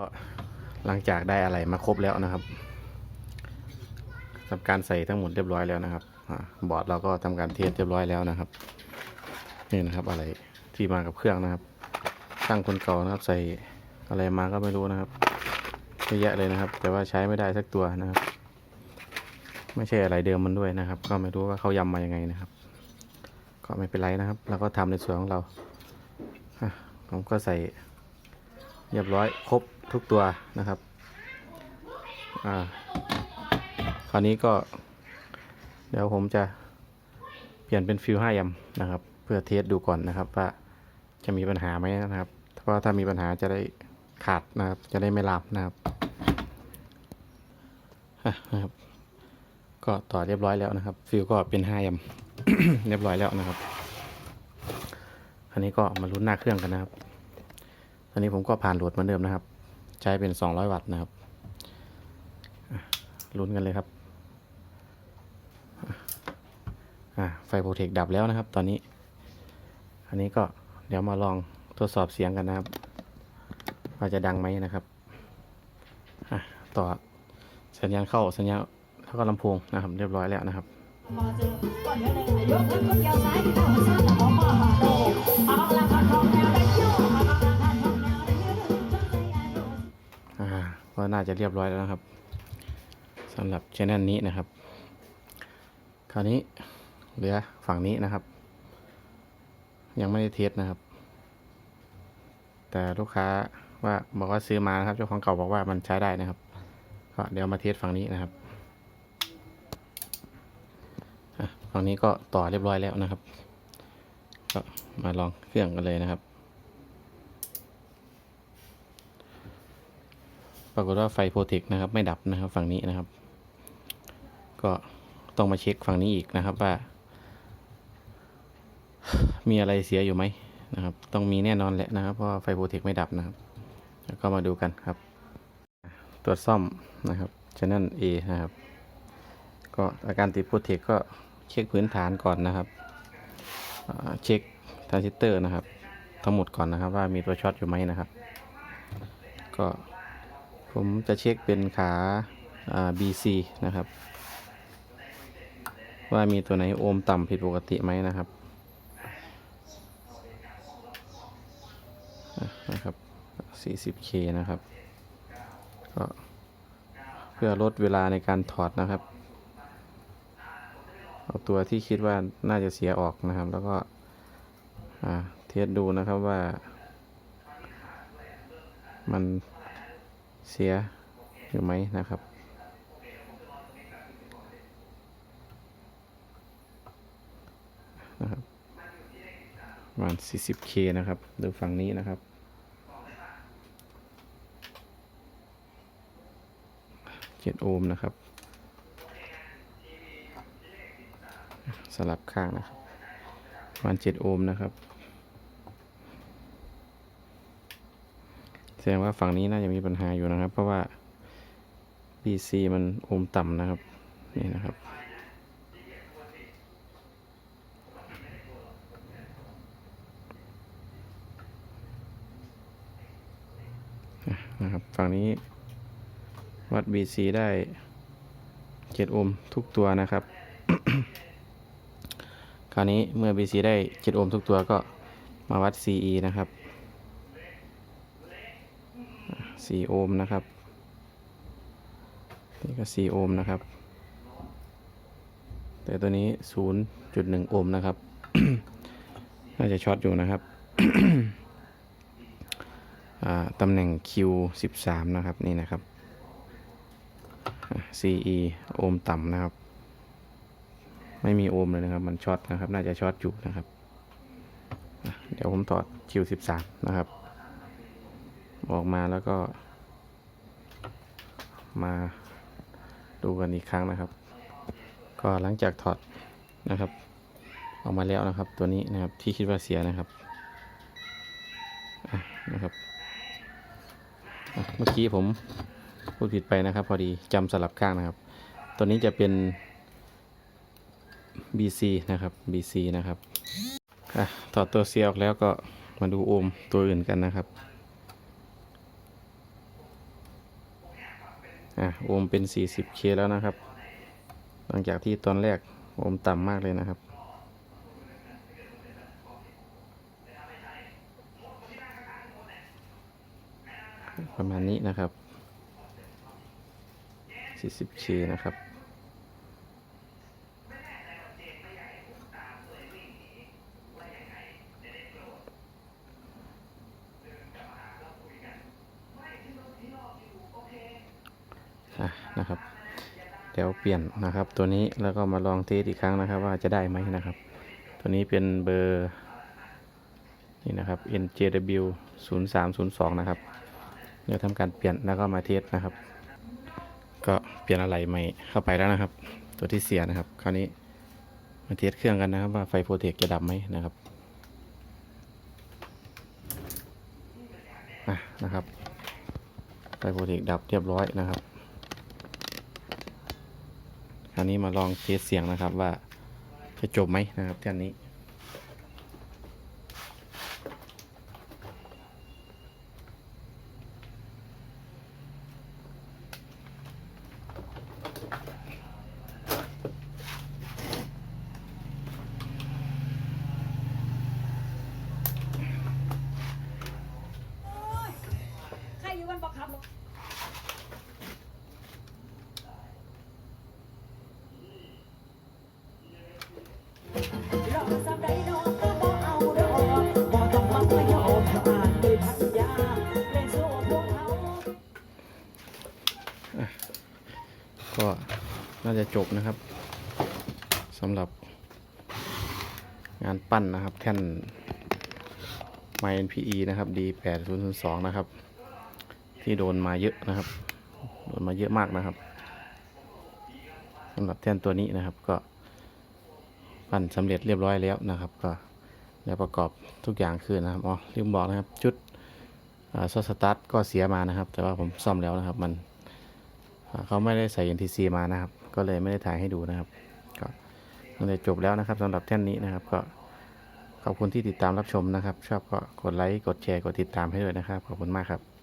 ก็หลังจากได้อะไรมาครบแล้วนะครับทำการใส่ทั้งหมดเรียบร้อยแล้วนะครับอบอร์ดเราก็ทำการเทสเรียบร้อยแล้วนะครับนี่นะครับอะไรที่มากับเครื่องนะครับช่างคนเก่านะครับ ใส่อะไรมาก็ไม่รู้นะครับเยอะแยะเลยนะครับ แต่ว่าใช้ไม่ได้สักตัวนะครับ ไม่ใช่อะไรเดิมมันด้วยนะครับ ก็ไม่รู้ว่าเขายำมายังไงนะครับ ก็ไม่เป็นไรนะครับเราก็ทำในส่วนของเราผมก็ใส่เรียบร้อยครบ ทุกตัวนะครับ อ่า คราวนี้ก็ เดี๋ยวผมจะเปลี่ยนเป็นฟิวห้าแอมนะครับ เพื่อเทสดูก่อนนะครับ ว่าจะมีปัญหาไหมนะครับ เพราะถ้ามีปัญหาจะได้ขาดนะครับ จะได้ไม่ลามนะครับนะครับ ก็ต่อเรียบร้อยแล้วนะครับ ฟิวก็เป็นห้าแอมเรียบร้อยแล้วนะครับอันนี้ก็มาลุ้นหน้าเครื่องกันนะครับ อันนี้ผมก็ผ่านโหลดเหมือนเดิมนะครับ ใช้เป็น 200 วัตต์นะครับลุ้นกันเลยครับไฟโปรเทคดับแล้วนะครับ ตอนนี้ อันนี้ก็เดี๋ยวมาลองทดสอบเสียงกันนะครับว่าจะดังไหมนะครับต่อสัญญาณเข้าสัญญาณแล้วก็ลำโพงนะครับ เรียบร้อยแล้วนะครับ น่าจะเรียบร้อยแล้วนะครับสำหรับช anel นี้นะครับ คราวนี้เหลือฝั่งนี้นะครับ ยังไม่ได้เทสนะครับ แต่ลูกค้าว่าบอกว่าซื้อมานะครับเจ้าของเก่าบอกว่ามันใช้ได้นะครับก็เดี๋ยวมาเทสฝั่งนี้นะครับฝั่งนี้ก็ต่อเรียบร้อยแล้วนะครับ ก็มาลองเครื่องกันเลยนะครับ ปรากฏว่าไฟโปรเทคนะครับไม่ดับนะครับฝั่งนี้นะครับ ก็ต้องมาเช็คฝั่งนี้อีกนะครับว่า มีอะไรเสียอยู่ไหมนะครับ ต้องมีแน่นอนแหละนะครับเพราะไฟโปรเทคไม่ดับนะครับ แล้วก็มาดูกันครับ ตรวจซ่อมนะครับช anel A นะครับ ก็อาการติดโปรเทคก็เช็คพื้นฐานก่อนนะครับเช็คทรานซิสเตอร์นะครับ ทั้งหมดก่อนนะครับ ว่ามีตัวช็อตอยู่ไหมนะครับ ก็ ผมจะเช็คเป็นขาา BC นะครับ ว่ามีตัวไหนโอห์มต่ำผิดปกติไหมนะครับนะครับ 40K นะครับ ก็เพื่อลดเวลาในการถอดนะครับ เอาตัวที่คิดว่าน่าจะเสียออกนะครับ แล้วก็เทสดูนะครับว่า มัน เสียอยู่ไหมนะครับ นะครับประมาณ 40K นะครับ ดูฝั่งนี้นะครับ7โอห์มนะครับ สลับข้างนะครับ ประมาณ 7 โอห์มนะครับ แส ดงว่าฝั่งนี้น่าจะมีปัญหาอยู่นะครับ เพราะว่า BC มันโอห์มต่ำนะครับ นี่นะครับ นะครับ ฝั่งนี้วัด BC ได้7โอห์มทุกตัวนะครับ คราวนี้เมื่อ BC ได้7โอห์มทุกตัวก็มาวัด CE นะครับ 4 โอห์มนะครับ นี่ก็ 4 โอห์มนะครับ แต่ตัวนี้ 0.1 โอห์มนะครับ น่าจะช็อตอยู่นะครับตำแหน่ง Q13 นะครับ นี่นะครับ CE โอห์มต่ำนะครับ ไม่มีโอห์มเลยนะครับ มันช็อตนะครับ น่าจะช็อตอยู่นะครับ เดี๋ยวผมถอด Q13 นะครับ ออกมาแล้วก็ มาดูกันอีกครั้งนะครับ ก็หลังจากถอดนะครับ ออกมาแล้วนะครับ ตัวนี้นะครับที่คิดว่าเสียนะครับนะครับ เมื่อกี้ผมพูดผิดไปนะครับ พอดีจำสลับข้างนะครับ ตัวนี้จะเป็น BC นะครับ BC นะครับอะถอดตัวเสียออกแล้วก็มาดูโอมตัวอื่นกันนะครับ อะโอมเป็น 40k แล้วนะครับ หลังจากที่ตอนแรกโอมต่ำมากเลยนะครับ ประมาณนี้นะครับ 40k นะครับ อะนะครับ เดี๋ยวเปลี่ยนนะครับ ตัวนี้แล้วก็มาลองเทสอีกครั้งนะครับ ว่าจะได้ไหมนะครับ ตัวนี้เป็นเบอร์นี่นะครับ NJW 0 3 0 2 นะครับ เดี๋ยวทำการเปลี่ยนแล้วก็มาเทสนะครับ ก็เปลี่ยนอะไรใหม่เข้าไปแล้วนะครับ ตัวที่เสียนะครับ คราวนี้มาเทสเครื่องกันนะครับ ว่าไฟโปรเทคจะดับไหมนะครับอะนะครับไฟโปรเทคดับเรียบร้อยนะครับ คราวนี้มาลองเทสเสียงนะครับว่าจะจบไหมนะครับเท่นนี้ ใครอยู่วันบักขับรถรอสำใดน้อง ก็บ่าดอกบ่ต้องมักไม่ยอมทำงานปั่นน่าจะจบนะครับสำหรับงานปั้นนะครับ แท่น MyNPE นะครับ D8002 นะครับ ที่โดนมาเยอะนะครับ โดนมาเยอะมากนะครับสำหรับแท่นตัวนี้นะครับก็ ปั้นสำเร็จเรียบร้อยแล้วนะครับ ก็แล้วประกอบทุกอย่างคืนนะครับอ๋อลืมบอกนะครับจุดซอสตาร์ทก็เสียมานะครับ แต่ว่าผมซ่อมแล้วนะครับมันเขาไม่ได้ใส่ NTC มานะครับ ก็เลยไม่ได้ถ่ายให้ดูนะครับก็มันจะจบแล้วนะครับสำหรับแท่นนี้นะครับ ก็ขอบคุณที่ติดตามรับชมนะครับ ชอบก็กดไลค์กดแชร์กดติดตามให้ด้วยนะครับ ขอบคุณมากครับ